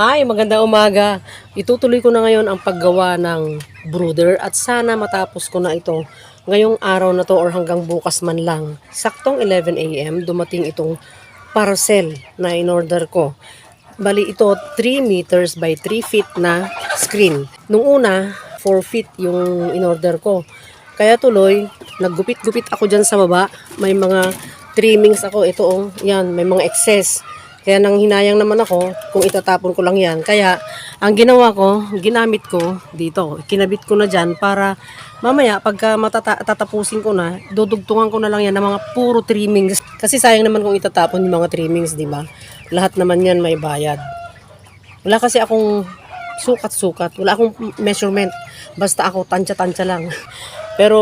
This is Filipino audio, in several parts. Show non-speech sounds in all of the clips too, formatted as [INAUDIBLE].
Hi, maganda umaga. Itutuloy ko na ngayon ang paggawa ng brooder at sana matapos ko na ito ngayong araw na to or hanggang bukas man lang. Saktong 11 a.m. dumating itong parcel na in-order ko. Bali ito 3 meters by 3 feet na screen. Nung una, 4 feet yung in-order ko. Kaya tuloy, naggupit-gupit ako dyan sa baba. May mga trimmings ako. Ito, oh, yan, may mga excess. Kaya nang hinayang naman ako kung itatapon ko lang yan. Kaya ang ginawa ko, ginamit ko dito. Kinabit ko na dyan para mamaya pagka matata- tatapusin ko na, dudugtungan ko na lang yan ng mga puro trimmings. Kasi sayang naman kung itatapon yung mga trimmings, di ba? Lahat naman yan may bayad. Wala kasi akong sukat-sukat. Wala akong measurement. Basta ako tansya-tansya lang. [LAUGHS] Pero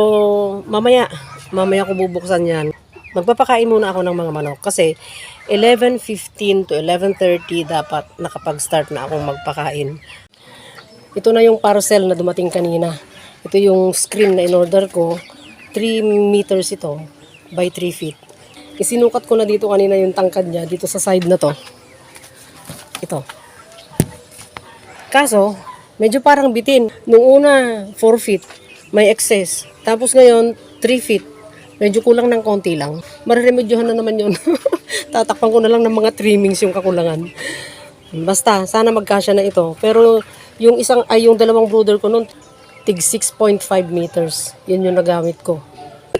mamaya, mamaya ko bubuksan yan. Magpapakain muna ako ng mga manok kasi 11.15 to 11.30 dapat nakapag-start na akong magpakain. Ito na yung parcel na dumating kanina. Ito yung screen na in-order ko. 3 meters ito by 3 feet. Isinukat ko na dito kanina yung tangkad niya dito sa side na to. Ito. Kaso, medyo parang bitin. Nung una, 4 feet, may excess. Tapos ngayon, 3 feet. Medyo kulang ng konti lang. Mareremedyohan na naman yun. [LAUGHS] Tatakpan ko na lang ng mga trimmings yung kakulangan. Basta, sana magkasya na ito. Pero yung isang, ay yung dalawang brooder ko nun, tig 6.5 meters. Yun yung nagamit ko.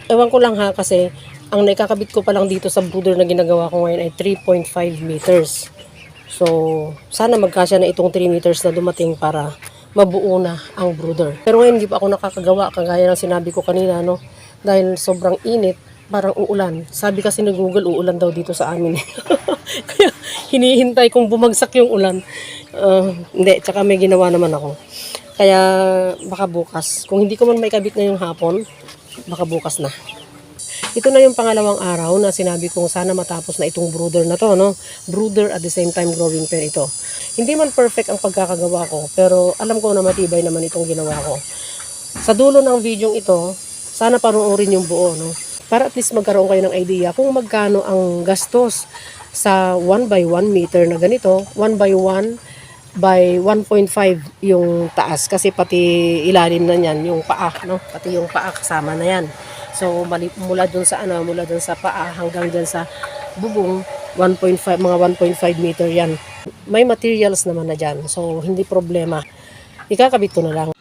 Ewan ko lang ha kasi ang naikakabit ko pa lang dito sa brooder na ginagawa ko ngayon ay 3.5 meters. So, sana magkasya na itong 3 meters na dumating para mabuo na ang brooder. Pero ngayon hindi pa ako nakakagawa kagaya ng sinabi ko kanina no dahil sobrang init parang uulan. Sabi kasi ng Google uulan daw dito sa amin. [LAUGHS] Kaya hinihintay kong bumagsak yung ulan. Ah, hindi, tsaka may ginawa naman ako. Kaya baka bukas. Kung hindi ko man may kabit na yung hapon, baka bukas na. Ito na yung pangalawang araw na sinabi kong sana matapos na itong brooder na to, no? Brooder at the same time growing pair ito. Hindi man perfect ang pagkakagawa ko, pero alam ko na matibay naman itong ginawa ko. Sa dulo ng video ito, sana panoorin yung buo, no? Para at least magkaroon kayo ng idea kung magkano ang gastos sa 1 by 1 meter na ganito, 1 by 1 by 1.5 yung taas kasi pati ilalim na niyan yung paa no? Pati yung paa kasama na yan. So mula dun sa ano mula dun sa paa hanggang dyan sa bubong 1.5 mga 1.5 meter yan. May materials naman na dyan so hindi problema. Ikakabit ko na lang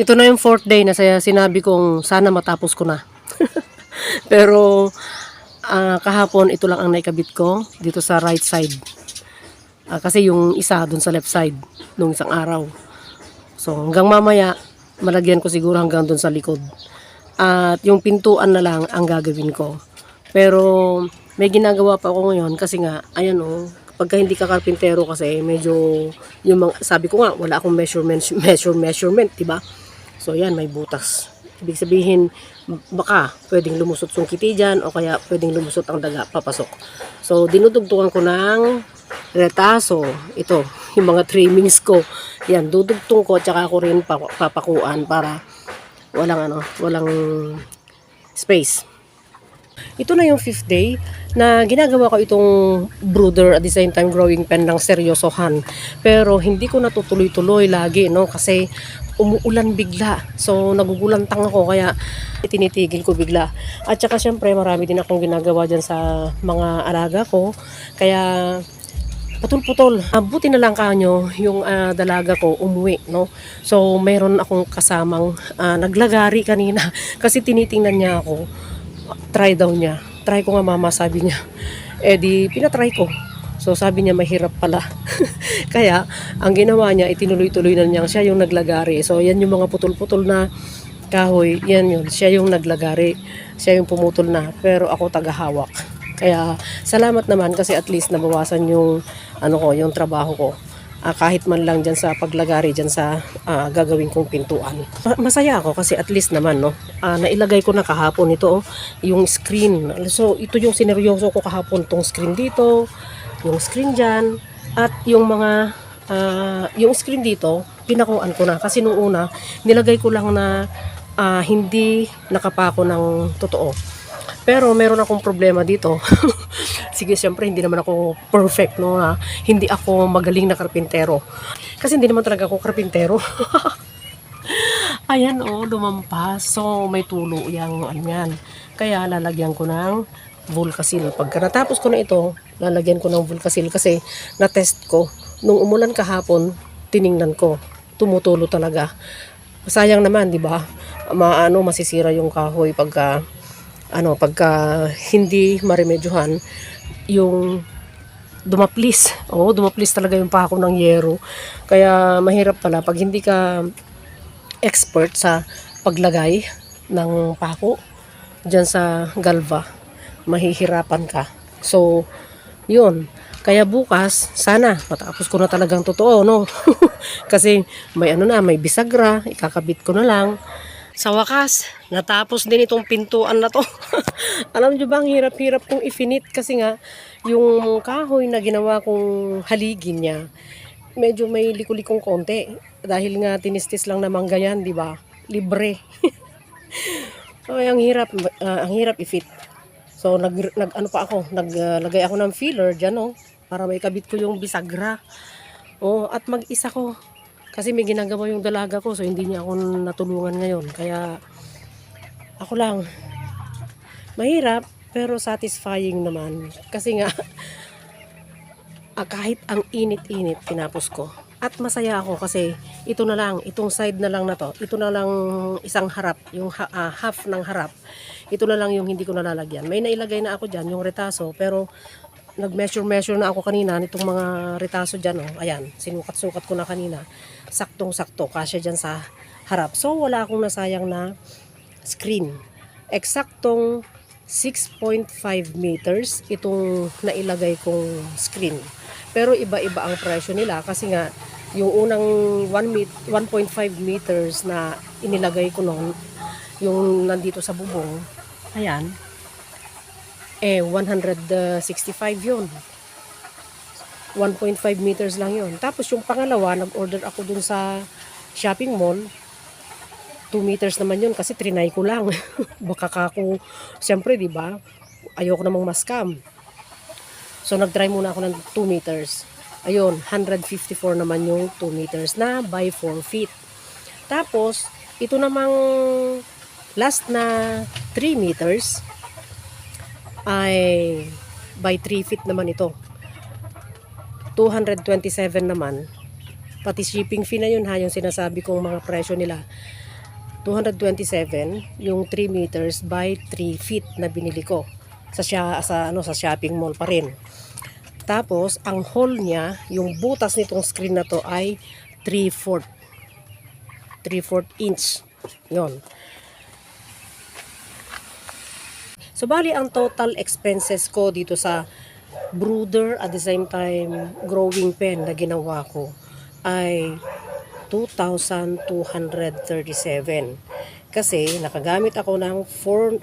ito na yung fourth day na saya sinabi kong sana matapos ko na [LAUGHS] pero ah, kahapon ito lang ang naikabit ko dito sa right side Ah, kasi yung isa dun sa left side nung isang araw. So hanggang mamaya malagyan ko siguro hanggang dun sa likod. At yung pintuan na lang ang gagawin ko. Pero may ginagawa pa ako ngayon kasi nga ayan oh pagka hindi ka karpintero kasi medyo yung mga, sabi ko nga wala akong measurement [LAUGHS] measure measurement, 'di ba? So yan may butas. Ibig sabihin baka pwedeng lumusot yung kiti dyan o kaya pwedeng lumusot ang daga papasok. So dinudugtungan ko ng retaso. Ito, [LAUGHS] yung mga trimmings ko. Yan, dudugtong ko tsaka ako rin pa- papakuan para walang ano, walang space. Ito na yung fifth day na ginagawa ko itong brooder at the same time growing pen ng seryosohan. Pero hindi ko natutuloy-tuloy lagi, no? Kasi umuulan bigla. So, nagugulantang ako kaya tinitigil ko bigla. At saka syempre, marami din akong ginagawa dyan sa mga alaga ko. Kaya putol-putol. Ah, buti na lang kanyo yung ah, dalaga ko umuwi, no? So, meron akong kasamang ah, naglagari kanina [LAUGHS] kasi tinitingnan niya ako. Try daw niya. Try ko nga mama, sabi niya. Eh di, pinatry ko. So, sabi niya mahirap pala. [LAUGHS] Kaya, ang ginawa niya, itinuloy-tuloy na niya siya yung naglagari. So, yan yung mga putol-putol na kahoy. Yan yun. Siya yung naglagari. Siya yung pumutol na. Pero ako tagahawak. Kaya salamat naman kasi at least nabawasan yung ano ko, yung trabaho ko. Ah, kahit man lang dyan sa paglagari dyan sa ah, gagawin kong pintuan. Ma- Masaya ako kasi at least naman no. Ah, nailagay ko na kahapon ito oh, yung screen. So ito yung sineryoso ko kahapon tong screen dito, yung screen dyan at yung mga ah, yung screen dito pinakuan ko na kasi nung una nilagay ko lang na ah, hindi nakapako ng totoo. Pero meron akong problema dito. [LAUGHS] sige, siyempre, hindi naman ako perfect, no? Ha? Hindi ako magaling na karpintero. Kasi hindi naman talaga ako karpintero. [LAUGHS] Ayan, oh, lumampas. So, may tulo yung ano yan. Kaya, lalagyan ko ng Volcasil. Pagka natapos ko na ito, lalagyan ko ng Volcasil kasi na-test ko. Nung umulan kahapon, tiningnan ko. Tumutulo talaga. Sayang naman, di ba? Maano, masisira yung kahoy pagka ano, pagka hindi maremedyohan, yung dumaplis. Oo, dumaplis talaga yung pako ng yero. Kaya mahirap pala pag hindi ka expert sa paglagay ng pako dyan sa galva, mahihirapan ka. So, yun. Kaya bukas, sana, matapos ko na talagang totoo, no? [LAUGHS] Kasi may ano na, may bisagra, ikakabit ko na lang. Sa wakas, natapos din itong pintuan na to. [LAUGHS] Alam nyo ba, ang hirap-hirap kong ifinit kasi nga, yung kahoy na ginawa kong haligin niya, medyo may likulikong konti. Dahil nga tinistis lang naman ganyan, di ba? Libre. [LAUGHS] Ay, ang hirap, ah, ang hirap i-fit. So, nag, nag ano pa ako, naglagay ako ng filler dyan, oh, para may kabit ko yung bisagra. Oh, at mag-isa ko. Kasi may ginagawa yung dalaga ko, so hindi niya ako natulungan ngayon. Kaya, ako lang. Mahirap, pero satisfying naman. Kasi nga, [LAUGHS] ah, kahit ang init-init, tinapos ko. At masaya ako kasi ito na lang, itong side na lang na to, ito na lang isang harap, yung ha- ah, half ng harap. Ito na lang yung hindi ko nalalagyan. May nailagay na ako dyan, yung retaso, pero nag-measure-measure na ako kanina nitong mga retaso dyan. Oh. Ayan, sinukat-sukat ko na kanina. Saktong-sakto, kasya dyan sa harap. So, wala akong nasayang na screen. Eksaktong 6.5 meters itong nailagay kong screen. Pero iba-iba ang presyo nila kasi nga yung unang 1 met- 1.5 meters na inilagay ko noon, yung nandito sa bubong, ayan, eh 165 yun. 1.5 meters lang yun. Tapos yung pangalawa, nag-order ako dun sa shopping mall. 2 meters naman yun kasi trinay ko lang. [LAUGHS] Baka ka ako, siyempre, di ba? Ayoko namang maskam. So, nag-try muna ako ng 2 meters. Ayun, 154 naman yung 2 meters na by 4 feet. Tapos, ito namang last na 3 meters ay by 3 feet naman ito. 227 naman. Pati shipping fee na yun ha, yung sinasabi kong mga presyo nila. 227 yung 3 meters by 3 feet na binili ko sa sa ano sa shopping mall pa rin. Tapos ang hole niya, yung butas nitong screen na to ay 3/4 3/4 inch. 'Yon. So bali ang total expenses ko dito sa brooder at the same time growing pen na ginawa ko ay 2,237. Kasi nakagamit ako ng 4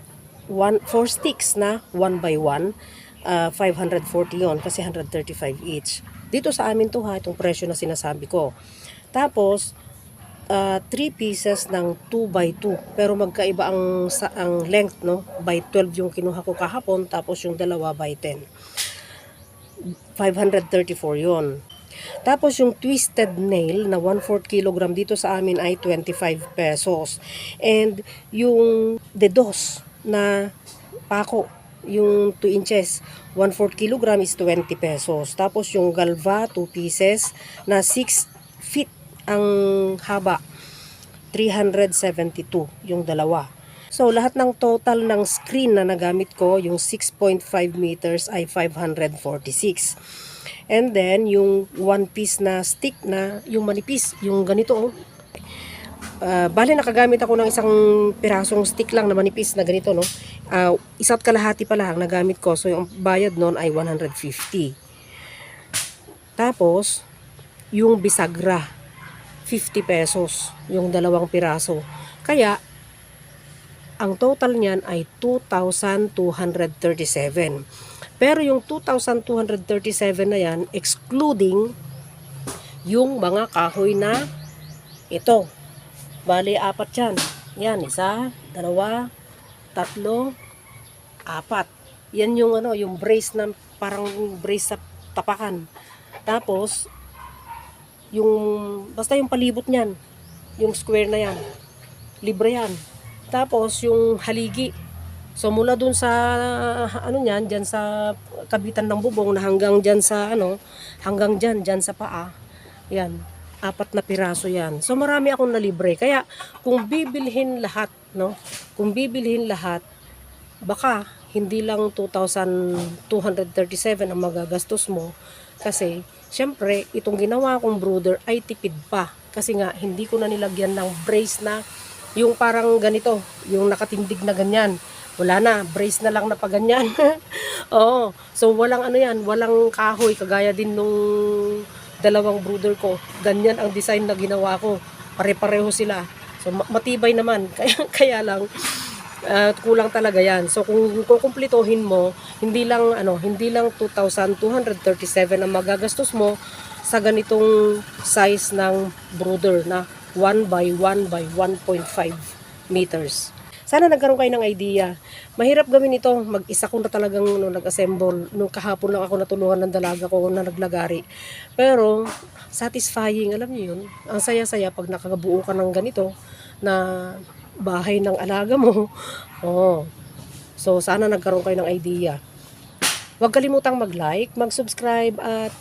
one, 4 sticks na 1 by 1. Uh, 540 yon kasi 135 each. Dito sa amin to ha, itong presyo na sinasabi ko. Tapos, 3 pieces ng 2 by 2 pero magkaiba ang sa ang length no? By 12 yung kinuha ko kahapon tapos yung dalawa by 10 534 yon tapos yung twisted nail na 1/4 kilogram dito sa amin ay 25 pesos. And yung dedos na pako yung 2 inches 1/4 kilogram is 20 pesos. Tapos yung galva 2 pieces na 6 feet ang haba 372 yung dalawa. So lahat ng total ng screen na nagamit ko, yung 6.5 meters ay 546. And then yung one piece na stick na yung manipis, yung ganito oh. Uh, bali nakagamit ako ng isang pirasong stick lang na manipis na ganito no. Uh, isa't kalahati pa lang nagamit ko. So yung bayad noon ay 150. Tapos yung bisagra 50 pesos yung dalawang piraso. Kaya, ang total niyan ay 2,237. Pero yung 2,237 na yan, excluding yung mga kahoy na ito. Bali, apat yan. Yan, isa, dalawa, tatlo, apat. Yan yung ano, yung brace ng parang brace sa tapakan. Tapos, yung, basta yung palibot niyan, yung square na yan, libre yan. Tapos, yung haligi, so mula dun sa, ano niyan, dyan sa kabitan ng bubong na hanggang dyan sa, ano, hanggang dyan, dyan sa paa, yan, apat na piraso yan. So, marami akong nalibre. Kaya, kung bibilhin lahat, no, kung bibilhin lahat, baka hindi lang 2,237 ang magagastos mo kasi syempre itong ginawa kong brooder ay tipid pa. Kasi nga hindi ko na nilagyan ng brace na yung parang ganito yung nakatindig na ganyan. Wala na brace na lang na pa ganyan. [LAUGHS] Oo. So walang ano yan walang kahoy kagaya din nung dalawang brooder ko. Ganyan ang design na ginawa ko. Pare-pareho sila. So ma- matibay naman. [LAUGHS] Kaya kaya lang at kulang talaga yan. So kung kukumplituhin mo, hindi lang ano, hindi lang 2,237 ang magagastos mo sa ganitong size ng brooder na 1 by 1 by 1.5 meters. Sana nagkaroon kayo ng idea. Mahirap gawin ito. Mag-isa ko na talagang no, nag-assemble. Nung kahapon lang ako natulungan ng dalaga ko na naglagari. Pero, satisfying. Alam niyo yun? Ang saya-saya pag nakabuo ka ng ganito na bahay ng alaga mo. [LAUGHS] Oh. So, sana nagkaroon kayo ng idea. Huwag kalimutang mag-like, mag-subscribe at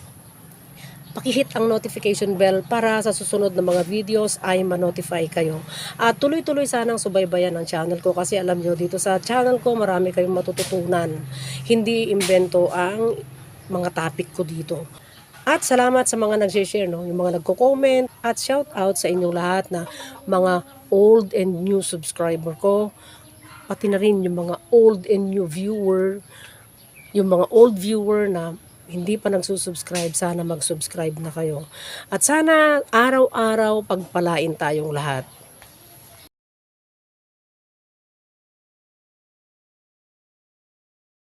pakihit ang notification bell para sa susunod na mga videos ay ma-notify kayo. At tuloy-tuloy sanang subaybayan ang channel ko kasi alam nyo dito sa channel ko marami kayong matututunan. Hindi imbento ang mga topic ko dito. At salamat sa mga nag-share, no? yung mga nagko-comment at shout out sa inyong lahat na mga old and new subscriber ko. Pati na rin yung mga old and new viewer, yung mga old viewer na hindi pa nagsusubscribe, sana mag-subscribe na kayo. At sana araw-araw pagpalain tayong lahat.